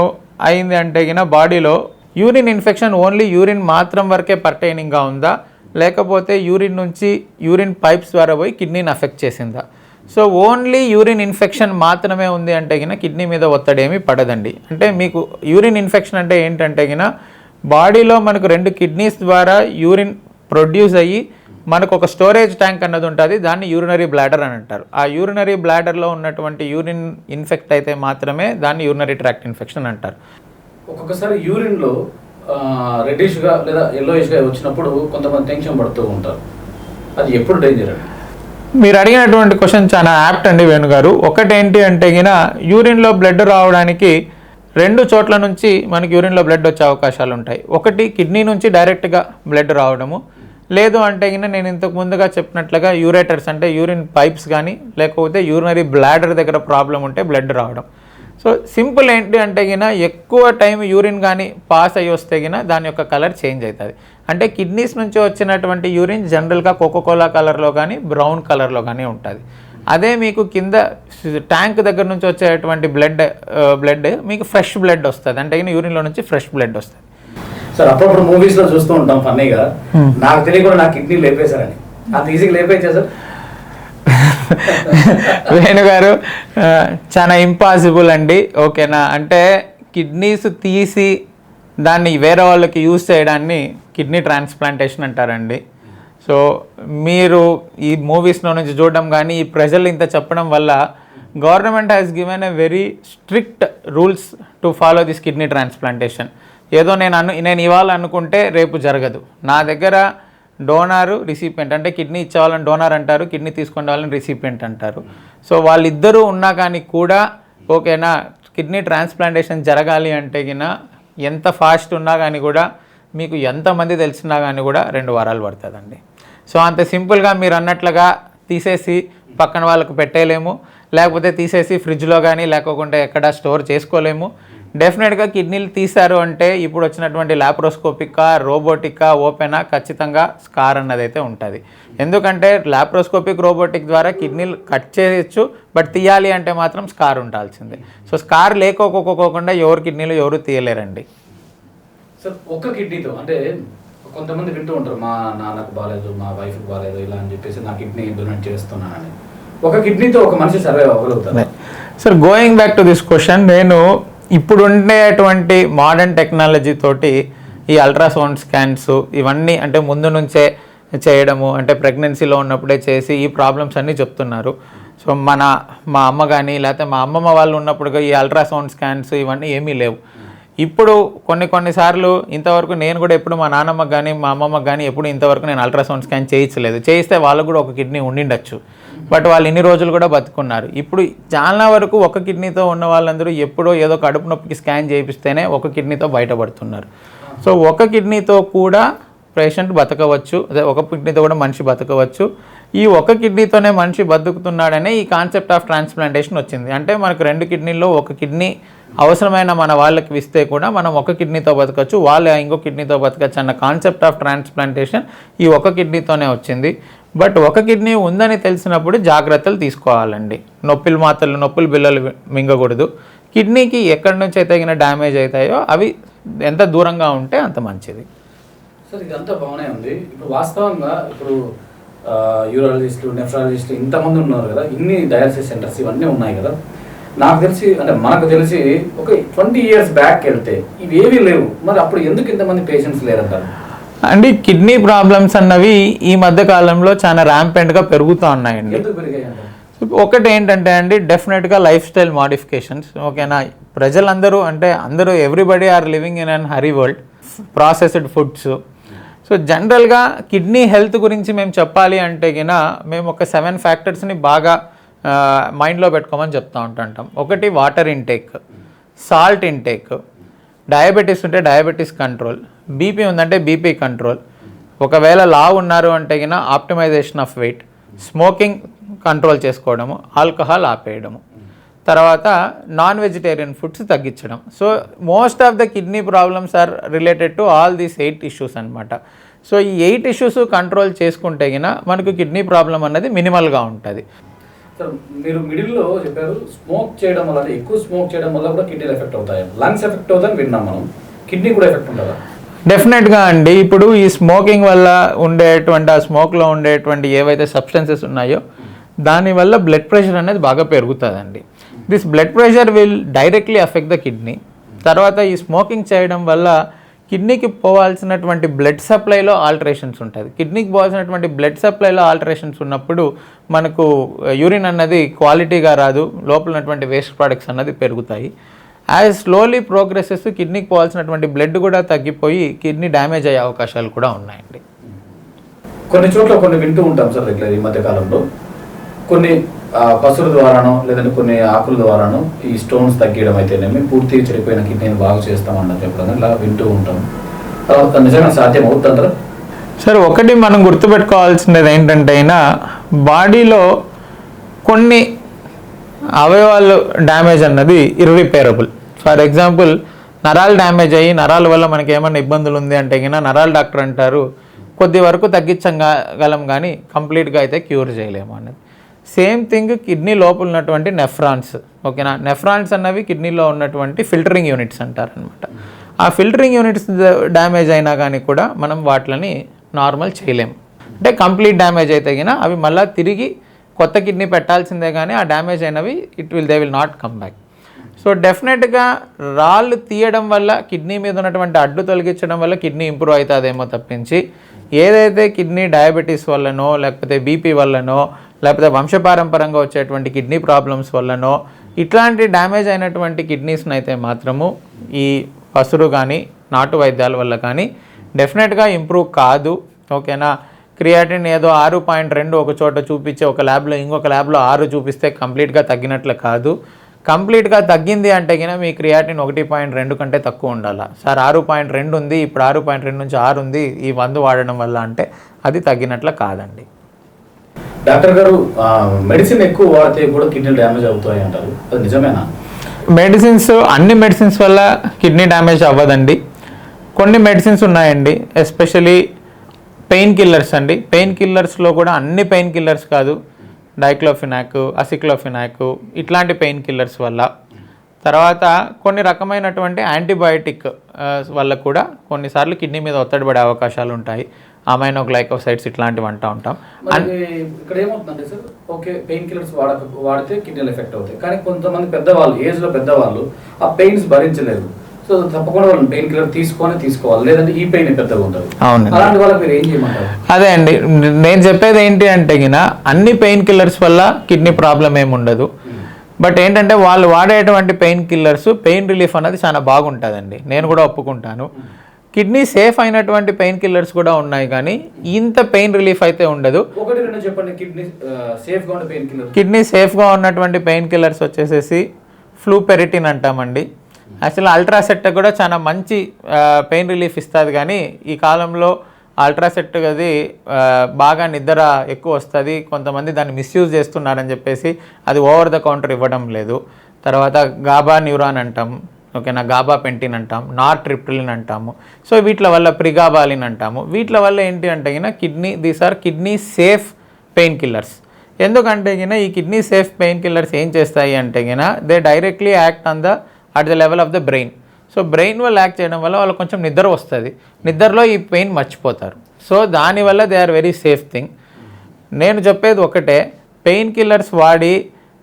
అయింది అంటే బాడీలో యూరిన్ ఇన్ఫెక్షన్ ఓన్లీ యూరిన్ మాత్రం వరకే పర్టైనింగ్గా ఉందా? లేకపోతే యూరిన్ నుంచి యూరిన్ పైప్స్ ద్వారా పోయి కిడ్నీని అఫెక్ట్ చేసిందా? సో ఓన్లీ యూరిన్ ఇన్ఫెక్షన్ మాత్రమే ఉంది అంటే గిన కిడ్నీ మీద ఒత్తిడి పడదండి. అంటే మీకు యూరిన్ ఇన్ఫెక్షన్ అంటే ఏంటంటే గిన బాడీలో మనకు రెండు కిడ్నీస్ ద్వారా యూరిన్ ప్రొడ్యూస్ అయ్యి మనకు ఒక స్టోరేజ్ ట్యాంక్ అన్నది ఉంటుంది దాన్ని యూరినరీ బ్లాడర్ అని అంటారు. ఆ యూరినరీ బ్లాడర్లో ఉన్నటువంటి యూరిన్ ఇన్ఫెక్ట్ అయితే మాత్రమే దాన్ని యూరినరీ ట్రాక్ట్ ఇన్ఫెక్షన్ అంటారు. ఒక్కొక్కసారి యూరిన్లో రెడ్డిష్గా లేదా ఎల్లోయిష్గా వచ్చినప్పుడు కొంతమంది టెన్షన్ పడుతూ ఉంటారు. అది ఎప్పుడు డేంజర్ అండి? మీరు అడిగినటువంటి క్వశ్చన్ చాలా యాప్ట్ అండి వేణు గారు. ఒకటేంటి అంటే గిన యూరిన్లో బ్లడ్ రావడానికి రెండు చోట్ల నుంచి మనకి యూరిన్లో బ్లడ్ వచ్చే అవకాశాలు ఉంటాయి. ఒకటి కిడ్నీ నుంచి డైరెక్ట్గా బ్లడ్ రావడము. లేదు అంటే గిన నేను ఇంతకు ముందుగా చెప్పినట్లుగా యూరేటర్స్ అంటే యూరిన్ పైప్స్ కానీ లేకపోతే యూరినరీ బ్లాడర్ దగ్గర ప్రాబ్లం ఉంటే బ్లడ్ రావడం. సో సింపుల్ ఏంటి అంటే గిన ఎక్కువ టైం యూరిన్ కానీ పాస్ అయ్యి వస్తే గిన దాని యొక్క కలర్ చేంజ్ అవుతుంది అంటే కిడ్నీస్ నుంచి వచ్చినటువంటి యూరిన్ జనరల్గా కోకోకోలా కలర్లో కానీ బ్రౌన్ కలర్లో కానీ ఉంటుంది. అదే మీకు కింద ట్యాంక్ దగ్గర నుంచి వచ్చేటువంటి బ్లడ్ బ్లడ్ మీకు ఫ్రెష్ బ్లడ్ వస్తుంది. అంటే గిన యూరిన్లో నుంచి ఫ్రెష్ బ్లడ్ వస్తుంది. సార్ అప్పుడప్పుడు మూవీస్లో చూస్తూ ఉంటాం ఫన్నీగా. నాకు తెలియకుండా నా కిడ్నీ లేపేశారని. అంత ఈజీగా లేపేయచ్చా వేణుగారు చాలా ఇంపాసిబుల్ అండి. ఓకేనా? అంటే కిడ్నీస్ తీసి దాన్ని వేరే వాళ్ళకి యూజ్ చేయడాన్ని కిడ్నీ ట్రాన్స్ప్లాంటేషన్ అంటారండి. సో మీరు ఈ మూవీస్లో నుంచి చూడడం కానీ ఈ ప్రజలు ఇంత చెప్పడం వల్ల government has given a very strict rules to follow this kidney transplantation ఏదో నేను అను నేను ఇవాళ అనుకుంటే రేపు జరగదు. నా దగ్గర డోనారు రిసిపియంట్ అంటే కిడ్నీ ఇచ్చేవాళ్ళని డోనార్ అంటారు కిడ్నీ తీసుకునే వాళ్ళని రిసిపియంట్ అంటారు. సో వాళ్ళిద్దరూ ఉన్నా కానీ కూడా ఓకేనా కిడ్నీ ట్రాన్స్ప్లాంటేషన్ జరగాలి అంటే గిన ఎంత ఫాస్ట్ ఉన్నా కానీ కూడా మీకు ఎంతమంది తెలిసినా కానీ కూడా రెండు వారాలు పడుతుందండి. సో అంత సింపుల్గా మీరు అన్నట్లుగా తీసేసి పక్కన వాళ్ళకు పెట్టేయలేము లేకపోతే తీసేసి ఫ్రిడ్జ్లో కానీ లేకోకుండా ఎక్కడ స్టోర్ చేసుకోలేము. డెఫినెట్గా కిడ్నీలు తీశారు అంటే ఇప్పుడు వచ్చినటువంటి లాప్రోస్కోపికా రోబోటికా ఓపెనా ఖచ్చితంగా స్కార్ అన్నది అయితే ఉంటుంది. ఎందుకంటే లాప్రోస్కోపిక్ రోబోటిక్ ద్వారా కిడ్నీలు కట్ చేయొచ్చు బట్ తీయాలి అంటే మాత్రం స్కార్ ఉండాల్సిందే. సో స్కార్ లేకోకోకోకుండా ఎవరు కిడ్నీలు ఎవరు తీయలేరండి. సార్ ఒక్క కిడ్నీతో అంటే కొంతమంది వింటూ ఉంటారు మా నాన్నకు బాగాలేదు మా వైఫ్కి బాగాలేదు ఇలా అని చెప్పేసి నా కిడ్నీ డొనేట్ చేస్తున్నానని. ఒక కిడ్నీతో ఒక మనిషి survive అవ్వగలుగుతారు sir going back to this question నేను ఇప్పుడు ఉండేటువంటి మోడర్న్ టెక్నాలజీ తోటి ఈ అల్ట్రాసౌండ్ స్కాన్స్ ఇవన్నీ అంటే ముందు నుంచే చేయడము అంటే ప్రెగ్నెన్సీలో ఉన్నప్పుడే చేసి ఈ ప్రాబ్లమ్స్ అన్నీ చెప్తున్నారు. సో మన మా అమ్మ కానీ లేకపోతే మా అమ్మమ్మ వాళ్ళు ఉన్నప్పుడు ఈ అల్ట్రాసౌండ్ స్కాన్స్ ఇవన్నీ ఏమీ లేవు. ఇప్పుడు కొన్ని కొన్నిసార్లు ఇంతవరకు నేను కూడా ఎప్పుడు మా నాన్నమ్మకి కానీ మా అమ్మమ్మకి కానీ ఎప్పుడు ఇంతవరకు నేను అల్ట్రాసౌండ్ స్కాన్ చేయించలేదు. చేయిస్తే వాళ్ళకు కూడా ఒక కిడ్నీ ఉండిండొచ్చు. బట్ వాళ్ళు ఇన్ని రోజులు కూడా బతుకున్నారు. ఇప్పుడు చాలా వరకు ఒక కిడ్నీతో ఉన్న వాళ్ళందరూ ఎప్పుడో ఏదో కడుపు నొప్పికి స్కాన్ చేయిస్తేనే ఒక కిడ్నీతో బయటపడుతున్నారు. సో ఒక కిడ్నీతో కూడా పేషెంట్ బతకవచ్చు. అదే ఒక కిడ్నీతో కూడా మనిషి బతకవచ్చు. ఈ ఒక కిడ్నీతోనే మనిషి బతుకుతున్నాడనే ఈ కాన్సెప్ట్ ఆఫ్ ట్రాన్స్ప్లాంటేషన్ వచ్చింది. అంటే మనకు రెండు కిడ్నీల్లో ఒక కిడ్నీ అవసరమైన మన వాళ్ళకి ఇస్తే కూడా మనం ఒక కిడ్నీతో బతకచ్చు వాళ్ళు ఇంకో కిడ్నీతో బతకచ్చు అన్న కాన్సెప్ట్ ఆఫ్ ట్రాన్స్ప్లాంటేషన్ ఈ ఒక కిడ్నీతోనే వచ్చింది. బట్ ఒక కిడ్నీ ఉందని తెలిసినప్పుడు జాగ్రత్తలు తీసుకోవాలండి. నొప్పులు మాత్రలు నొప్పులు బిల్లలు మింగకూడదు. కిడ్నీకి ఎక్కడి నుంచి అయితే తగిన డ్యామేజ్ అవుతాయో అవి ఎంత దూరంగా ఉంటే అంత మంచిది. సార్ ఇదంతా బాగానే ఉంది. ఇప్పుడు వాస్తవంగా ఇప్పుడు యూరాలజిస్టులు నెఫ్రాలజిస్టులు ఇంతమంది ఉన్నారు కదా. ఇన్ని డయాలసిస్ సెంటర్స్ ఇవన్నీ ఉన్నాయి కదా. నాకు తెలిసి అంటే మనకు తెలిసి ఒక ట్వంటీ ఇయర్స్ బ్యాక్ వెళ్తే ఇవి ఏవీ లేవు. మరి అప్పుడు ఎందుకు ఇంతమంది పేషెంట్స్ లేరంటారు? అండి కిడ్నీ ప్రాబ్లమ్స్ అన్నవి ఈ మధ్య కాలంలో చాలా ర్యాంపెంట్గా పెరుగుతూ ఉన్నాయండి. ఒకటి ఏంటంటే అండి డెఫినెట్గా లైఫ్ స్టైల్ మాడిఫికేషన్స్ ఓకేనా? ప్రజలందరూ అంటే అందరూ everybody are living in an hurry world processed foods so జనరల్గా కిడ్నీ హెల్త్ గురించి మేము చెప్పాలి అంటే గిన మేము ఒక సెవెన్ ఫ్యాక్టర్స్ని బాగా మైండ్లో పెట్టుకోమని చెప్తా ఉంటుంటాం. ఒకటి water intake salt intake diabetes ఉంటే డయాబెటీస్ కంట్రోల్ బీపీ ఉందంటే బీపీ కంట్రోల్ ఒకవేళ లావు ఉన్నారు అంటే గిన optimization of weight smoking control చేసుకోవడము ఆల్కహాల్ ఆపేయడము. తర్వాత నాన్ వెజిటేరియన్ ఫుడ్స్ తగ్గించడం. So most of the kidney problems are related to all these eight issues అనమాట సో ఈ ఎయిట్ ఇష్యూస్ కంట్రోల్ చేసుకుంటే గిన మనకు కిడ్నీ ప్రాబ్లం అన్నది మినిమల్గా ఉంటుంది. సార్ మీరు మిడిల్లో చెప్పారు స్మోక్ చేయడం వల్ల ఎక్కువ స్మోక్ చేయడం వల్ల కూడా కిడ్నీలు ఎఫెక్ట్ అవుతాయి. లంగ్స్ ఎఫెక్ట్ అవుతాయని విన్నాం మనం. కిడ్నీ కూడా ఎఫెక్ట్ ఉంటుందా? డెఫినెట్గా అండి. ఇప్పుడు ఈ స్మోకింగ్ వల్ల ఉండేటువంటి ఆ స్మోక్లో ఉండేటువంటి ఏవైతే సబ్స్టెన్సెస్ ఉన్నాయో దానివల్ల బ్లడ్ ప్రెషర్ అనేది బాగా పెరుగుతుందండి. This blood pressure will directly affect the kidney తర్వాత ఈ స్మోకింగ్ చేయడం వల్ల కిడ్నీకి పోవాల్సినటువంటి బ్లడ్ సప్లైలో ఆల్టరేషన్స్ ఉంటుంది కిడ్నీకి పోవాల్సినటువంటి బ్లడ్ సప్లైలో ఆల్టరేషన్స్ ఉన్నప్పుడు మనకు యూరిన్ అన్నది క్వాలిటీగా రాదు లోపల ఉన్నటువంటి వేస్ట్ ప్రోడక్ట్స్ అన్నది పెరుగుతాయి. యాజ్ స్లోలీ ప్రోగ్రెసెస్ కిడ్నీకి పోవాల్సినటువంటి బ్లడ్ కూడా తగ్గిపోయి కిడ్నీ డ్యామేజ్ అయ్యే అవకాశాలు కూడా ఉన్నాయండి. కొన్ని చోట్ల కొన్ని వింటూ ఉంటాం సార్ రెగ్యులర్ ఈ మధ్య కాలంలో. కొన్ని పసుల ద్వారానో లేదంటే కొన్ని ఆకుల ద్వారానో ఈ స్టోన్స్ తగ్గించడం అయితేనేమి పూర్తిగా చెడిపోయిన కిడ్నీని బాగు చేస్తామన్నది చెప్పడం ఇలా వింటూ ఉంటాం. తర్వాత నిజంగా సాధ్యం అవుతుంటారా సార్ ఒకటి మనం గుర్తుపెట్టుకోవాల్సినది ఏంటంటే అయినా బాడీలో కొన్ని అవయవాలు డ్యామేజ్ అన్నది ఇర్రిపేరబుల్ ఫర్ ఎగ్జాంపుల్ నరాలు డ్యామేజ్ అయ్యి నరాల వల్ల మనకి ఏమైనా ఇబ్బందులు ఉంది అంటే కన్నా నరాల డాక్టర్ అంటారు కొద్ది వరకు తగ్గించగలం కానీ కంప్లీట్గా అయితే క్యూర్ చేయలేము అన్నది. సేమ్ థింగ్ కిడ్నీ లోపల ఉన్నటువంటి నెఫ్రాన్స్ ఓకేనా? నెఫ్రాన్స్ అన్నవి కిడ్నీలో ఉన్నటువంటి ఫిల్టరింగ్ యూనిట్స్ అంటారు అనమాట ఆ ఫిల్టరింగ్ యూనిట్స్ డ్యామేజ్ అయినా కానీ కూడా మనం వాటిని నార్మల్ చేయలేము అంటే కంప్లీట్ డ్యామేజ్ అయితే గిన అవి మళ్ళీ తిరిగి కొత్త కిడ్నీ పెట్టాల్సిందే కానీ ఆ డ్యామేజ్ అయినవి it will they will not come back. So డెఫినెట్గా రాళ్ళు తీయడం వల్ల కిడ్నీ మీద ఉన్నటువంటి అడ్డు తొలగించడం వల్ల కిడ్నీ ఇంప్రూవ్ అవుతుందేమో తప్పించి ఏదైతే కిడ్నీ డయాబెటీస్ వల్లనో లేకపోతే బీపీ వల్లనో లేకపోతే వంశపారంపరంగా వచ్చేటువంటి కిడ్నీ ప్రాబ్లమ్స్ వల్లనో ఇట్లాంటి డ్యామేజ్ అయినటువంటి కిడ్నీస్ని అయితే మాత్రము ఈ పసురు కానీ నాటు వైద్యాల వల్ల కానీ డెఫినెట్గా ఇంప్రూవ్ కాదు. ఓకేనా? క్రియాటిన్ ఏదో ఆరు పాయింట్ రెండు ఒక చోట చూపించి ఒక ల్యాబ్లో ఇంకొక ల్యాబ్లో ఆరు చూపిస్తే కంప్లీట్గా తగ్గినట్లు కాదు. కంప్లీట్గా తగ్గింది అంటే కినా మీ క్రియాటిన్ ఒకటి పాయింట్ రెండు కంటే తక్కువ ఉండాలి. సార్ ఆరు పాయింట్ రెండు ఉంది ఇప్పుడు ఆరు పాయింట్ రెండు నుంచి ఆరు ఉంది ఈ మందు వాడడం వల్ల అంటే అది తగ్గినట్లు కాదండి. డాక్టర్ గారు మెడిసిన్ ఎక్కువ వాడితే కూడా కిడ్నీ డ్యామేజ్ అవుతాయి అంటారు. అది నిజమేనా? మెడిసిన్స్ అన్ని మెడిసిన్స్ వల్ల కిడ్నీ డ్యామేజ్ అవ్వదండి. కొన్ని మెడిసిన్స్ ఉన్నాయండి ఎస్పెషలీ పెయిన్ కిల్లర్స్ అండి. పెయిన్ కిల్లర్స్లో కూడా అన్ని పెయిన్ కిల్లర్స్ కాదు. డైక్లోఫినాక్ అసిక్లోఫినాక్ ఇట్లాంటి పెయిన్ కిల్లర్స్ వల్ల. తర్వాత కొన్ని రకమైనటువంటి యాంటీబయాటిక్ వల్ల కూడా కొన్నిసార్లు కిడ్నీ మీద ఒత్తిడి పడే అవకాశాలు ఉంటాయి. అమైనో గ్లైకోసైడ్స్ ఇట్లాంటివి అంటూ ఉంటాం. ఇక్కడ ఏమవుతుందంటే సార్ ఓకే పెయిన్ కిల్లర్స్ వాడక వాడితే కిడ్నీలు ఎఫెక్ట్ అవుతాయి. కానీ కొంతమంది పెద్దవాళ్ళు ఏజ్లో పెద్దవాళ్ళు ఆ పెయిన్స్ భరించలేరు సో తప్పకుండా వాళ్ళు పెయిన్ కిల్లర్ తీసుకొని తీసుకోవాలి. లేదంటే ఈ పెయిన్ పెద్దగా ఉంటుంది. అవునండి. అలాంటి వాళ్ళకి మీరు ఏం చేయమంటారు? అదే అండి. నేను చెప్పేది ఏంటి అంటే గిన అన్ని పెయిన్ కిల్లర్స్ వల్ల కిడ్నీ ప్రాబ్లం ఏమి ఉండదు. బట్ ఏంటంటే వాళ్ళు వాడేటువంటి పెయిన్ కిల్లర్స్ పెయిన్ రిలీఫ్ అనేది చాలా బాగుంటుందండి. నేను కూడా ఒప్పుకుంటాను. కిడ్నీ సేఫ్ అయినటువంటి పెయిన్ కిల్లర్స్ కూడా ఉన్నాయి కానీ ఇంత పెయిన్ రిలీఫ్ అయితే ఉండదు. ఒకటి రెండు చెప్పండి కిడ్నీ సేఫ్గా ఉండే పెయిన్ కిల్లర్. కిడ్నీ సేఫ్గా ఉన్నటువంటి పెయిన్ కిల్లర్స్ వచ్చేసేసి ఫ్లూపెరిటిన్ అంటామండి. యాక్చువల్ అల్ట్రాసెట్ కూడా చాలా మంచి పెయిన్ రిలీఫ్ ఇస్తుంది కానీ ఈ కాలంలో అల్ట్రాసెట్ అది బాగా నిద్ర ఎక్కువ వస్తుంది కొంతమంది దాన్ని మిస్యూజ్ చేస్తున్నారని చెప్పేసి అది ఓవర్ ద కౌంటర్ ఇవ్వడం లేదు. తర్వాత గాబా న్యూరాన్ అంటాం. ఓకేనా? గాబా పెంటిన్ అంటాం నార్ ట్రిప్టిలిన్ అంటాము. సో వీటి వల్ల ప్రిగాబాలిన్ అంటాము. వీటి వల్ల ఏంటి అంటే గిన kidney these are kidney safe pain killers. ఎందుకంటే గిన ఈ కిడ్నీ సేఫ్ పెయిన్ కిల్లర్స్ ఏం చేస్తాయి అంటే గిన they directly act on the at the level of the brain. So brain వల్ల యాక్ట్ చేయడం వల్ల వాళ్ళకి కొంచెం నిద్ర వస్తుంది. నిద్రలో ఈ పెయిన్ మర్చిపోతారు. సో దానివల్ల they are very safe thing. నేను చెప్పేది ఒకటే పెయిన్ కిల్లర్స్ వాడి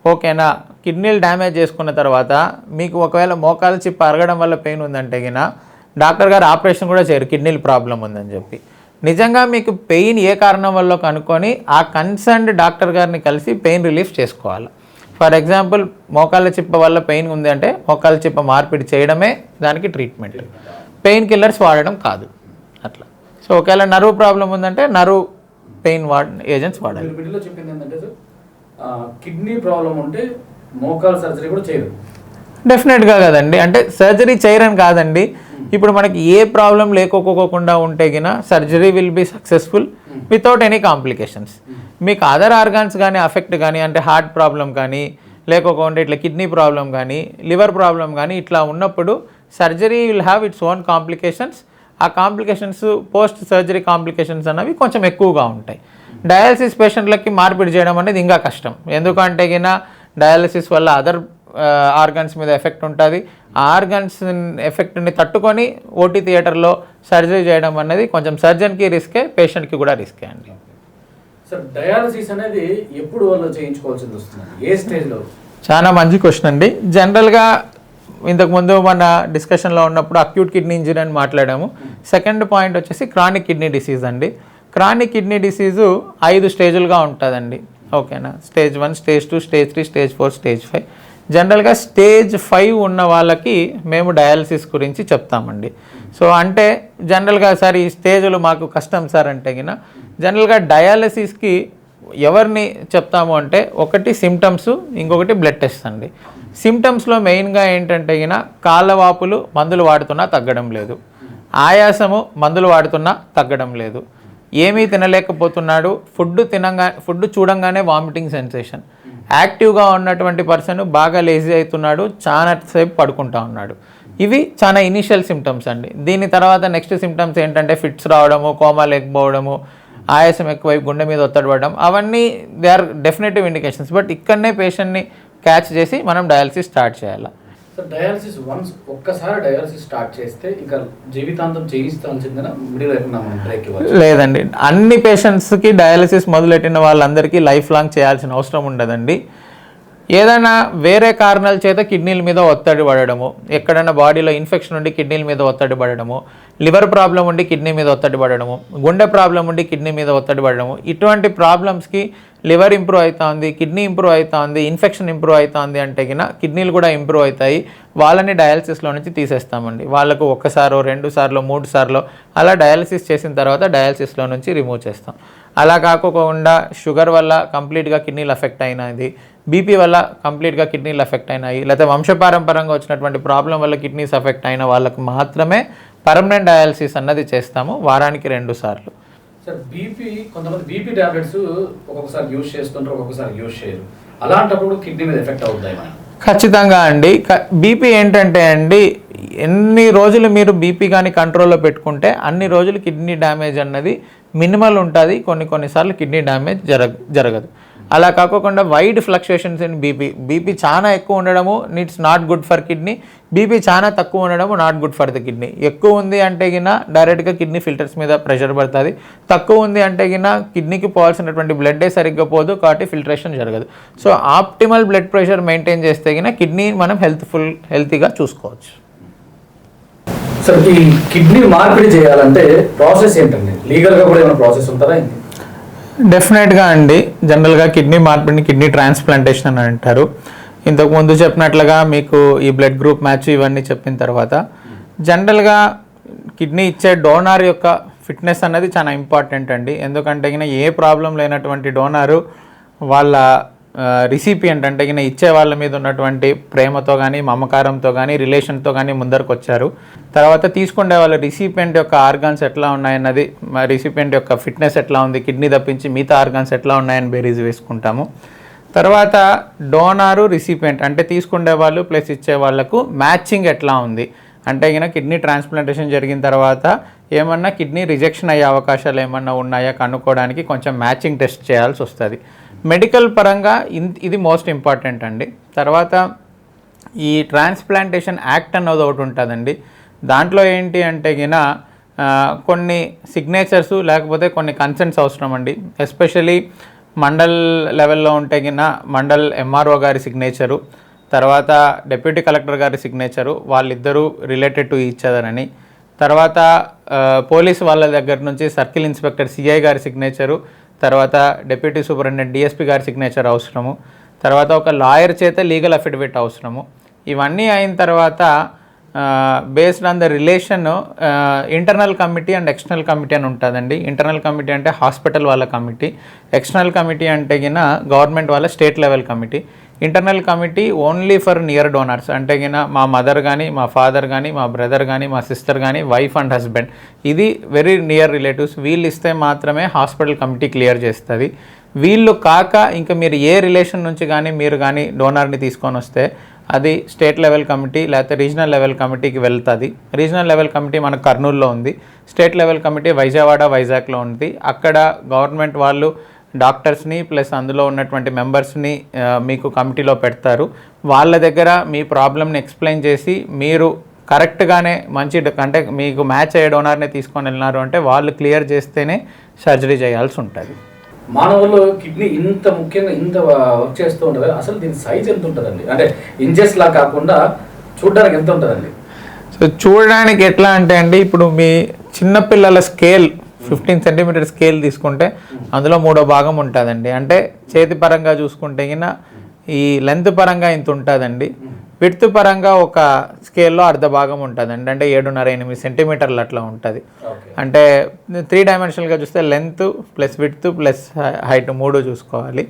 ఓకేనా కిడ్నీలు డ్యామేజ్ చేసుకున్న తర్వాత మీకు ఒకవేళ మోకాలు చిప్ప అరగడం వల్ల పెయిన్ ఉందంటే గిన డాక్టర్ గారు ఆపరేషన్ కూడా చేయరు కిడ్నీలు ప్రాబ్లం ఉందని చెప్పి. నిజంగా మీకు పెయిన్ ఏ కారణం వల్ల కనుక్కొని ఆ కన్సర్న్డ్ డాక్టర్ గారిని కలిసి పెయిన్ రిలీఫ్ చేసుకోవాలి. ఫర్ ఎగ్జాంపుల్ మోకాళ్ళ చిప్ప వల్ల పెయిన్ ఉంది అంటే మోకాళ్ళ చిప్ప మార్పిడి చేయడమే దానికి ట్రీట్మెంట్. పెయిన్ కిల్లర్స్ వాడడం కాదు. అట్లా. సో ఒకవేళ నరువు ప్రాబ్లం ఉందంటే నరువు పెయిన్ వాడ ఏజెంట్స్ వాడాలి. కిడ్నీ ప్రాబ్లం ఉంటే మోకాల్ సర్జరీ కూడా చేయరు. డెఫినెట్గా కదండి. అంటే సర్జరీ చేయరని కాదండి. ఇప్పుడు మనకి ఏ ప్రాబ్లం లేకోకోకుండా ఉంటే గిన surgery will be successful without any complications. మీకు అదర్ ఆర్గాన్స్ కానీ అఫెక్ట్ కానీ అంటే హార్ట్ ప్రాబ్లం కానీ లేకపోతే ఇట్లా కిడ్నీ ప్రాబ్లం కానీ లివర్ ప్రాబ్లం కానీ ఇట్లా ఉన్నప్పుడు surgery will have its own complications. ఆ కాంప్లికేషన్స్ పోస్ట్ సర్జరీ కాంప్లికేషన్స్ అన్నవి కొంచెం ఎక్కువగా ఉంటాయి. డయాలసిస్ పేషెంట్లకి మార్పిడి చేయడం అనేది ఇంకా కష్టం. ఎందుకంటే గిన డయాలసిస్ వల్ల అదర్ ఆర్గన్స్ మీద ఎఫెక్ట్ ఉంటుంది. ఆ ఆర్గన్స్ ఎఫెక్ట్ని తట్టుకొని ఓటీ థియేటర్లో సర్జరీ చేయడం అనేది కొంచెం సర్జన్కి రిస్కే పేషెంట్కి కూడా రిస్కే అండి. సార్ డయాలసిస్ అనేది ఎప్పుడు వాళ్ళు చేయించుకోవాల్సింది వస్తుంది ఏ స్టేజ్లో? చాలా మంచి క్వశ్చన్ అండి. జనరల్గా ఇంతకుముందు మన డిస్కషన్లో ఉన్నప్పుడు అక్యూట్ కిడ్నీ ఇంజరీ అని మాట్లాడాము. సెకండ్ పాయింట్ వచ్చేసి క్రానిక్ కిడ్నీ డిసీజ్ అండి. క్రానిక్ కిడ్నీ డిసీజు ఐదు స్టేజులుగా ఉంటుందండి. ఓకేనా? Stage one stage two stage three stage four stage five. జనరల్గా స్టేజ్ ఫైవ్ ఉన్న వాళ్ళకి మేము డయాలసిస్ గురించి చెప్తామండి. సో అంటే జనరల్గా సార్ ఈ స్టేజ్లు మాకు కష్టం సార్ అంటే గిన జనరల్గా డయాలసిస్కి ఎవరిని చెప్తాము అంటే ఒకటి సిమ్టమ్స్ ఇంకొకటి బ్లడ్ టెస్ట్ అండి. సిమ్టమ్స్లో మెయిన్గా ఏంటంటే గిన కాళ్ళవాపులు మందులు వాడుతున్నా తగ్గడం లేదు. ఆయాసము మందులు వాడుతున్నా తగ్గడం లేదు. ఏమీ తినలేకపోతున్నాడు. ఫుడ్ తినంగా ఫుడ్ చూడంగానే వామిటింగ్ సెన్సేషన్ యాక్టివ్గా ఉన్నటువంటి పర్సన్ బాగా లేజీ అవుతున్నాడు. చాలా సేపు పడుకుంటా ఉన్నాడు. ఇవి చాలా ఇనిషియల్ సిమ్టమ్స్ అండి. దీని తర్వాత నెక్స్ట్ సిమ్టమ్స్ ఏంటంటే ఫిట్స్ రావడము కోమా లేకపోవడము ఆయాసం ఎక్కువై గుండె మీద ఒత్తిడి పడడం అవన్నీ they are definitive indications but ఇక్కడనే పేషెంట్ని క్యాచ్ చేసి మనం డయాలసిస్ స్టార్ట్ చేయాలి. సో డయాలసిస్ వన్స్ ఒక్కసారి డయాలసిస్ స్టార్ట్ చేస్తే ఇంకా జీవితాంతం చేయిస్తాల్సిందేనా మిడిల్ బ్రేక్ లేదండి. అన్ని పేషెంట్స్కి డయాలసిస్ మొదలెట్టిన వాళ్ళందరికీ లైఫ్ లాంగ్ చేయాల్సిన అవసరం ఉండదండి. ఏదైనా వేరే కారణాల చేత కిడ్నీల మీద ఒత్తిడి పడడము ఎక్కడైనా బాడీలో ఇన్ఫెక్షన్ ఉండి కిడ్నీల మీద ఒత్తిడి పడడము లివర్ ప్రాబ్లం ఉండి కిడ్నీ మీద ఒత్తిడి పడడము గుండె ప్రాబ్లం ఉండి కిడ్నీ మీద ఒత్తిడి పడడము ఇటువంటి ప్రాబ్లమ్స్కి లివర్ ఇంప్రూవ్ అవుతుంది కిడ్నీ ఇంప్రూవ్ అవుతుంది ఇన్ఫెక్షన్ ఇంప్రూవ్ అవుతుంది అంటే కింద కిడ్నీలు కూడా ఇంప్రూవ్ అవుతాయి. వాళ్ళని డయాలసిస్లో నుంచి తీసేస్తామండి. వాళ్ళకు ఒక్కసారో రెండు సార్లు మూడు సార్లు అలా డయాలసిస్ చేసిన తర్వాత డయాలసిస్లో నుంచి రిమూవ్ చేస్తాం. అలా కాకుండా షుగర్ వల్ల కంప్లీట్గా కిడ్నీలు ఎఫెక్ట్ అయినది. బీపీ వల్ల కంప్లీట్గా కిడ్నీలు ఎఫెక్ట్ అయినాయి. లేకపోతే వంశపారంపరంగా వచ్చినటువంటి ప్రాబ్లం వల్ల కిడ్నీస్ ఎఫెక్ట్ అయిన వాళ్ళకు మాత్రమే పర్మనెంట్ డయాలసిస్ అన్నది చేస్తాము వారానికి రెండు సార్లు. సార్ బీపీ కొంతమంది బీపీ టాబ్లెట్స్ ఒక్కొక్కసారి యూజ్ చేస్తుంటారు ఒక్కొక్కసారి యూజ్ చేయరు. అలాంటప్పుడు కిడ్నీ మీద ఎఫెక్ట్ అవుతాయి ఖచ్చితంగా అండి. బీపీ ఏంటంటే అండి ఎన్ని రోజులు మీరు బీపీ కానీ కంట్రోల్లో పెట్టుకుంటే అన్ని రోజులు కిడ్నీ డ్యామేజ్ అన్నది మినిమల్ ఉంటుంది కొన్ని కొన్నిసార్లు కిడ్నీ డ్యామేజ్ జరగ జరగదు. అలా కాకుండా wide fluctuations in BP BP చాలా ఎక్కువ ఉండడము it's not good for kidney BP చాలా తక్కువ ఉండడము not good for the kidney ఎక్కువ ఉంది అంటే గిన డైరెక్ట్గా కిడ్నీ ఫిల్టర్స్ మీద ప్రెషర్ పడుతుంది. తక్కువ ఉంది అంటే గిన కిడ్నీకి పోవాల్సినటువంటి బ్లడ్డే సరిగ్గా పోదు కాబట్టి ఫిల్టరేషన్ జరగదు. So optimal blood pressure maintain చేస్తే గిన కిడ్నీ మనం హెల్త్ఫుల్ హెల్తీగా చూసుకోవచ్చు. సార్ ఈ కిడ్నీ మార్పిడి చేయాలంటే ప్రాసెస్ ఏంటండి? లీగల్గా కూడా ఏమైనా ప్రాసెస్ ఉంటారా డెఫినెట్గా అండి. జనరల్గా కిడ్నీ మార్పిడిని కిడ్నీ ట్రాన్స్ప్లాంటేషన్ అని అంటారు. ఇంతకు ముందు చెప్పినట్లుగా మీకు ఈ బ్లడ్ గ్రూప్ మ్యాచ్ ఇవన్నీ చెప్పిన తర్వాత జనరల్గా కిడ్నీ ఇచ్చే డోనార్ యొక్క ఫిట్నెస్ అన్నది చాలా ఇంపార్టెంట్ అండి. ఎందుకంటే ఏ ప్రాబ్లం లేనటువంటి డోనారు వాళ్ళ రిసిపియంట్ అంటే గిన ఇచ్చే వాళ్ళ మీద ఉన్నటువంటి ప్రేమతో కానీ మమకారంతో కానీ రిలేషన్తో కానీ ముందరకు వచ్చారు తర్వాత తీసుకునే వాళ్ళ రిసిపియంట్ యొక్క ఆర్గాన్స్ ఎట్లా ఉన్నాయన్నది రిసిపియంట్ యొక్క ఫిట్నెస్ ఎట్లా ఉంది కిడ్నీ తప్పించి మిగతా ఆర్గాన్స్ ఎట్లా ఉన్నాయని బేరీజ్ వేసుకుంటాము. తర్వాత డోనారు రిసిపియంట్ అంటే తీసుకునే వాళ్ళు ప్లస్ ఇచ్చే వాళ్ళకు మ్యాచింగ్ ఎట్లా ఉంది. అంటే ఈయన కిడ్నీ ట్రాన్స్ప్లాంటేషన్ జరిగిన తర్వాత ఏమన్నా కిడ్నీ రిజెక్షన్ అయ్యే అవకాశాలు ఏమన్నా ఉన్నాయా కనుక్కోవడానికి కొంచెం మ్యాచింగ్ టెస్ట్ చేయాల్సి వస్తుంది. మెడికల్ పరంగా ఇన్- ఇది మోస్ట్ ఇంపార్టెంట్ అండి. తర్వాత ఈ ట్రాన్స్ప్లాంటేషన్ యాక్ట్ అన్నది ఒకటి ఉంటుందండి. దాంట్లో ఏంటి అంటే గిన కొన్ని సిగ్నేచర్స్ లేకపోతే కొన్ని కన్సెంట్స్ అవసరం అండి. ఎస్పెషలీ మండల్ లెవెల్లో ఉంటే గిన మండల్ ఎంఆర్ఓ గారి సిగ్నేచరు తర్వాత డిప్యూటీ కలెక్టర్ గారి సిగ్నేచరు వాళ్ళిద్దరూ రిలేటెడ్ టు ఈచ్ అదర్ అని. తర్వాత పోలీస్ వాళ్ళ దగ్గర నుంచి సర్కిల్ ఇన్స్పెక్టర్ సిఐ గారి సిగ్నేచరు తర్వాత డిప్యూటీ సూపరింటెండెంట్ డిఎస్పీ గారి సిగ్నేచర్ అవసరము. తర్వాత ఒక లాయర్ చేత లీగల్ అఫిడవిట్ అవసరము. ఇవన్నీ అయిన తర్వాత based on the relation internal committee and external committee అని ఉంటుందండి. ఇంటర్నల్ కమిటీ అంటే హాస్పిటల్ వాళ్ళ కమిటీ. ఎక్స్టర్నల్ కమిటీ అంటే గిన గవర్నమెంట్ వాళ్ళ state level committee. Internal committee only for near donors అంటే గిన మా మదర్ కానీ మా ఫాదర్ కానీ మా బ్రదర్ కానీ మా సిస్టర్ కానీ వైఫ్ అండ్ హస్బెండ్ ఇది వెరీ నియర్ రిలేటివ్స్ వీళ్ళు ఇస్తే మాత్రమే హాస్పిటల్ కమిటీ క్లియర్ చేస్తుంది. వీళ్ళు కాక ఇంకా మీరు ఏ రిలేషన్ నుంచి కానీ మీరు కానీ డోనర్ని తీసుకొని వస్తే అది స్టేట్ లెవెల్ కమిటీ లేకపోతే రీజనల్ లెవెల్ కమిటీకి వెళ్తుంది. రీజనల్ లెవెల్ కమిటీ మన కర్నూలులో ఉంది. స్టేట్ లెవెల్ కమిటీ వైజావాడ వైజాగ్లో ఉంది. అక్కడ గవర్నమెంట్ వాళ్ళు డాక్టర్స్ని ప్లస్ అందులో ఉన్నటువంటి మెంబర్స్ని మీకు కమిటీలో పెడతారు. వాళ్ళ దగ్గర మీ ప్రాబ్లమ్ని ఎక్స్ప్లెయిన్ చేసి మీరు కరెక్ట్గానే మంచి అంటే మీకు మ్యాచ్ అయ్యే డోనర్ని తీసుకొని వెళ్ళినారు అంటే వాళ్ళు క్లియర్ చేస్తేనే సర్జరీ చేయాల్సి ఉంటుంది. మానవుల్లో కిడ్నీ ఇంత ముఖ్యంగా ఇంత వర్క్ చేస్తూ ఉంటుంది. అసలు దీని సైజ్ ఎంత ఉంటుందండి? అంటే ఇంచెస్ లా కాకుండా చూడడానికి ఎంత ఉంటుందండి? సో చూడడానికి ఎట్లా అంటే అండి ఇప్పుడు మీ చిన్నపిల్లల స్కేల్ ఫిఫ్టీన్ సెంటీమీటర్ స్కేల్ తీసుకుంటే అందులో మూడో భాగం ఉంటుందండి. అంటే చేతి పరంగా చూసుకుంటే గిన ఈ లెంత్ పరంగా ఇంత ఉంటుందండి. విడ్త్ పరంగా ఒక స్కేల్లో అర్ధ భాగం ఉంటుందండి. అంటే ఏడున్నర ఎనిమిది సెంటీమీటర్లు అట్లా ఉంటుంది. అంటే త్రీ డైమెన్షనల్గా చూస్తే length plus width plus height మూడు చూసుకోవాలి.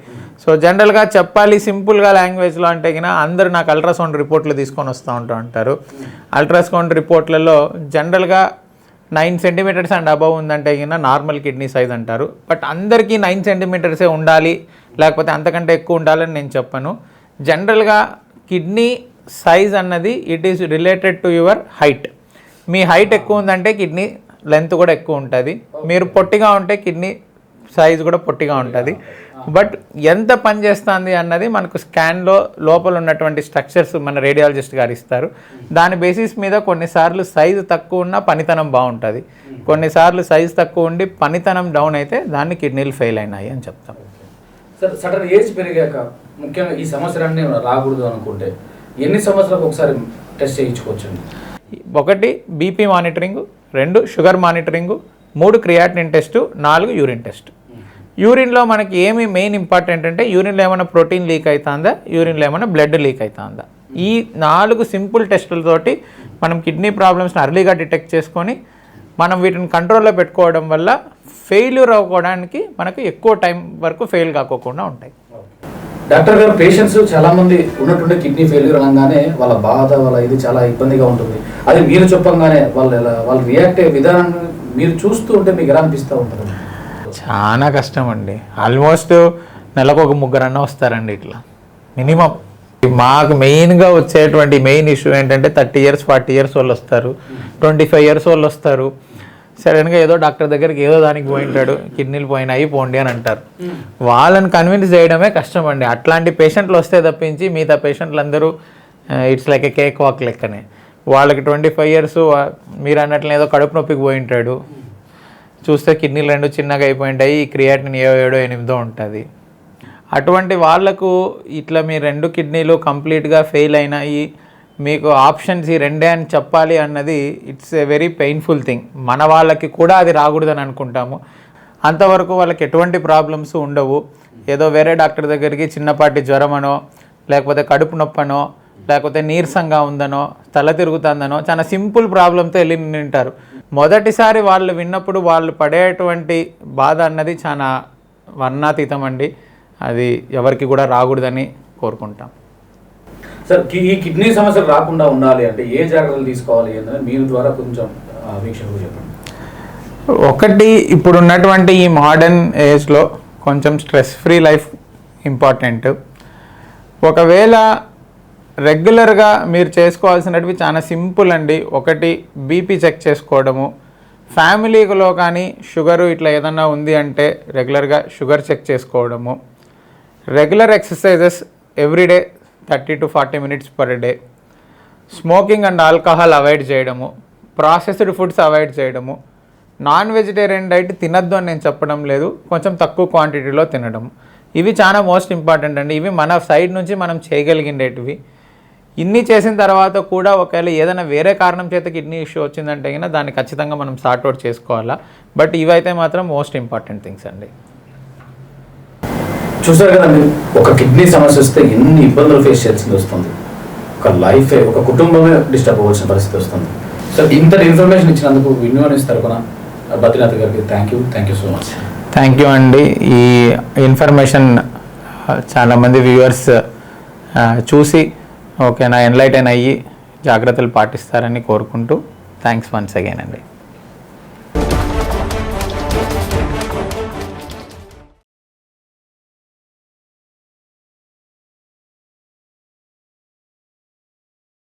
సో జనరల్గా చెప్పాలి సింపుల్గా లాంగ్వేజ్లో అంటే కినా అందరూ నాకు అల్ట్రాసౌండ్ రిపోర్ట్లు తీసుకొని వస్తూ ఉంటా ఉంటారు అల్ట్రాసౌండ్ రిపోర్ట్లలో జనరల్గా నైన్ సెంటీమీటర్స్ అండ్ అబవ్ ఉందంటే కింద నార్మల్ కిడ్నీ సైజ్ అంటారు. బట్ అందరికీ నైన్ సెంటీమీటర్సే ఉండాలి లేకపోతే అంతకంటే ఎక్కువ ఉండాలని నేను చెప్పను. జనరల్గా కిడ్నీ సైజ్ అన్నది it is related to your height. Me height ఎక్కువ ఉందంటే కిడ్నీ లెంత్ కూడా ఎక్కువ ఉంటుంది. మీరు పొట్టిగా ఉంటే కిడ్నీ సైజ్ కూడా పొట్టిగా ఉంటుంది. బట్ ఎంత పని చేస్తుంది అన్నది మనకు స్కాన్లో లోపల ఉన్నటువంటి స్ట్రక్చర్స్ మన రేడియాలజిస్ట్ గారు ఇస్తారు. దాని బేసిస్ మీద కొన్నిసార్లు సైజు తక్కువ ఉన్న పనితనం బాగుంటుంది. కొన్నిసార్లు సైజు తక్కువ ఉండి పనితనం డౌన్ అయితే దాన్ని కిడ్నీలు ఫెయిల్ అయినాయి అని చెప్తాం. సార్ సడన్ ఏజ్ పెరిగాక ముఖ్యంగా ఈ సమస్యలన్నీ రాకూడదు అనుకుంటే ఎన్ని సంవత్సరాలకు ఒకసారి టెస్ట్ చేయించుకోవచ్చండి? ఒకటి బీపీ మానిటరింగ్ రెండు షుగర్ మానిటరింగ్ మూడు క్రియాటినిన్ టెస్ట్ నాలుగు యూరిన్ టెస్ట్ యూరిన్లో మనకి ఏమి మెయిన్ ఇంపార్టెంట్ అంటే యూరిన్లో ఏమైనా ప్రోటీన్ లీక్ అవుతుందా యూరిన్లో ఏమైనా బ్లడ్ లీక్ అవుతుందా ఈ నాలుగు సింపుల్ టెస్టులతోటి మనం కిడ్నీ ప్రాబ్లమ్స్ని అర్లీగా డిటెక్ట్ చేసుకొని మనం వీటిని కంట్రోల్లో పెట్టుకోవడం వల్ల ఫెయిల్యూర్ అవ్వడానికి మనకు ఎక్కువ టైం వరకు ఫెయిల్ కాకోకుండా ఉంటాయి. డాక్టర్ గారు పేషెంట్స్ చాలా మంది ఉన్నటువంటి కిడ్నీ ఫెయిల్యూర్ అనగానే వాళ్ళ బాధ వాళ్ళ ఇది చాలా ఇబ్బందిగా ఉంటుంది. అది మీరు చెప్పంగానే వాళ్ళు వాళ్ళు రియాక్ట్ అయ్యే విధానం మీరు చూస్తూ ఉంటే మీకు ఎలా అనిపిస్తూ ఉంటుంది? చాలా కష్టం అండి ఆల్మోస్ట్ నెలకు ఒక ముగ్గురన్న వస్తారండి ఇట్లా. మినిమం మాకు మెయిన్గా వచ్చేటువంటి మెయిన్ ఇష్యూ ఏంటంటే థర్టీ ఇయర్స్ ఫార్టీ ఇయర్స్ వాళ్ళు వస్తారు. ట్వంటీ ఫైవ్ ఇయర్స్ వాళ్ళు వస్తారు. సడన్గా ఏదో డాక్టర్ దగ్గరికి ఏదో దానికి పోయింటాడు. కిడ్నీలు పోయినాయి పోండి అని అంటారు. వాళ్ళని కన్విన్స్ చేయడమే కష్టం అండి అట్లాంటి పేషెంట్లు వస్తే తప్పించి మిగతా పేషెంట్లు అందరూ it's like a cake walk లెక్కనే. వాళ్ళకి ట్వంటీ ఫైవ్ ఇయర్స్ మీరు అన్నట్లు ఏదో కడుపు నొప్పికి పోయింటాడు. చూస్తే కిడ్నీలు రెండు చిన్నగా అయిపోయింటాయి ఈ క్రియాటిన్ ఏడో ఏడో ఎనిమిదో ఉంటుంది. అటువంటి వాళ్ళకు ఇట్లా మీ రెండు కిడ్నీలు కంప్లీట్గా ఫెయిల్ అయినాయి మీకు ఆప్షన్స్ ఈ రెండే అని చెప్పాలి అన్నది it's a very painful thing. మన వాళ్ళకి కూడా అది రాకూడదని అనుకుంటాము. అంతవరకు వాళ్ళకి ఎటువంటి ప్రాబ్లమ్స్ ఉండవు. ఏదో వేరే డాక్టర్ దగ్గరికి చిన్నపాటి జ్వరమనో లేకపోతే కడుపు నొప్పనో లేకపోతే నీరసంగా ఉందనో తల తిరుగుతుందనో చాలా సింపుల్ ప్రాబ్లంతో వెళ్ళి నింటారు మొదటిసారి వాళ్ళు విన్నప్పుడు వాళ్ళు పడేటువంటి బాధ అన్నది చాలా వర్ణాతీతం అండి. అది ఎవరికి కూడా రాకూడదని కోరుకుంటాం. సార్ ఈ కిడ్నీ సమస్యలు రాకుండా ఉండాలి అంటే ఏ జాగ్రత్తలు తీసుకోవాలి అనేది మీ ద్వారా కొంచెం చెప్పండి. ఒకటి ఇప్పుడు ఉన్నటువంటి ఈ మోడర్న్ ఏజ్లో కొంచెం స్ట్రెస్ ఫ్రీ లైఫ్ ఇంపార్టెంట్ ఒకవేళ రెగ్యులర్గా మీరు చేసుకోవాల్సినవి చాలా సింపుల్ అండి. ఒకటి బీపీ చెక్ చేసుకోవడము. ఫ్యామిలీలో కానీ షుగరు ఇట్లా ఏదన్నా ఉంది అంటే రెగ్యులర్గా షుగర్ చెక్ చేసుకోవడము. Regular exercises everyday thirty to forty minutes per day. Smoking and alcohol avoid చేయడము. ప్రాసెస్డ్ ఫుడ్స్ అవాయిడ్ చేయడము. నాన్ వెజిటేరియన్ డైట్ తినద్దు అని నేను చెప్పడం లేదు. కొంచెం తక్కువ క్వాంటిటీలో తినడం. ఇవి చాలా మోస్ట్ ఇంపార్టెంట్ అండి. ఇవి మన సైడ్ నుంచి మనం చేయగలిగిండేటివి. ఇన్ని చేసిన తర్వాత కూడా ఒకవేళ ఏదైనా వేరే కారణం చేత కిడ్నీ ఇష్యూ వచ్చిందంటే కనుక దాన్ని ఖచ్చితంగా మనం సార్ట్ అవుట్ చేసుకోవాలా. బట్ ఇవైతే మాత్రం మోస్ట్ ఇంపార్టెంట్ థింగ్స్ అండి. చూసారు కదండి ఒక కిడ్నీ సమస్య వస్తే ఎన్ని ఇబ్బందులు ఫేస్ చేయాల్సింది వస్తుంది. ఒక లైఫే ఒక కుటుంబమే డిస్టర్బ్ అవ్వాల్సిన పరిస్థితి వస్తుంది. సో ఇంత ఇన్ఫర్మేషన్ ఇచ్చినందుకు వినియోగం తరపున బద్రీనాథ్ గారికి thank you thank you so much thank you అండి. ఈ ఇన్ఫర్మేషన్ చాలామంది వ్యూవర్స్ చూసి ఓకే నా ఎన్లైటైన్ అయ్యి జాగ్రత్తలు పాటిస్తారని కోరుకుంటూ థ్యాంక్స్ వన్స్ అగైన్ అండి.